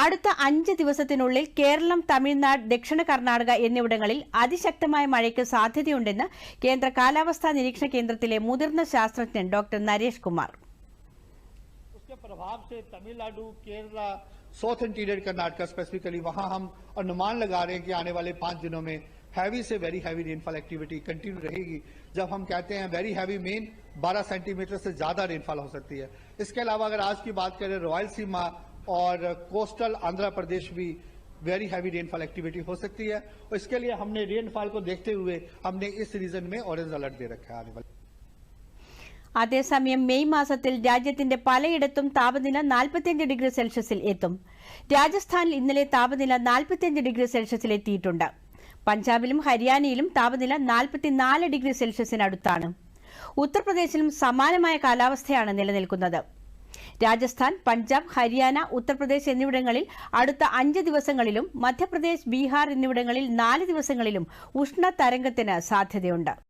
അടുത്ത അഞ്ച് ദിവസത്തിനുള്ളിൽ കേരളം തമിഴ്നാട് ദക്ഷിണ കർണാടക എന്നിവിടങ്ങളിൽ അതിശക്തമായ മഴയ്ക്ക് സാധ്യതയുണ്ടെന്ന് കേന്ദ്ര കാലാവസ്ഥാ നിരീക്ഷണ കേന്ദ്രത്തിലെ മുതിർന്ന ശാസ്ത്രജ്ഞൻ ഡോക്ടർ നരേഷ് കുമാർ उसके प्रभाव से Tamil Nadu Kerala south interior Karnataka specifically वहां हम अनुमान लगा रहे हैं कि आने वाले पांच दिनों में हैवी से very heavy rainfall activity continue रहेगी जब हम कहते हैं वेरी हैवी मेन 12 सेंटीमीटर से ज्यादा रेनफॉल हो सकती है इसके अलावा अगर आज की बात करें रॉयल सीमा और कोस्टल आंध्र प्रदेश भी वेरी हैवी रेनफॉल एक्टिविटी हो सकती है और इसके लिए हमने रेनफॉल को देखते हुए हमने इस रीजन में ऑरेंज अलर्ट दे रखा है आने वाले അതേസമയം മെയ് മാസത്തിൽ രാജ്യത്തിന്റെ പലയിടത്തും താപനില 45 ഡിഗ്രി സെൽഷ്യസിൽ എത്തും രാജസ്ഥാനിൽ ഇന്നലെ താപനില 45 ഡിഗ്രി സെൽഷ്യസിൽ എത്തിയിട്ടുണ്ട് പഞ്ചാബിലും ഹരിയാനയിലും താപനില 44 ഡിഗ്രി സെൽഷ്യസിനടുത്താണ് ഉത്തർപ്രദേശിലും സമാനമായ കാലാവസ്ഥയാണ് നിലനിൽക്കുന്നത് രാജസ്ഥാൻ പഞ്ചാബ് ഹരിയാന ഉത്തർപ്രദേശ് എന്നിവിടങ്ങളിൽ അടുത്ത അഞ്ച് ദിവസങ്ങളിലും മധ്യപ്രദേശ് ബീഹാർ എന്നിവിടങ്ങളിൽ നാല് ദിവസങ്ങളിലും ഉഷ്ണതരംഗത്തിന് സാധ്യതയുണ്ട്.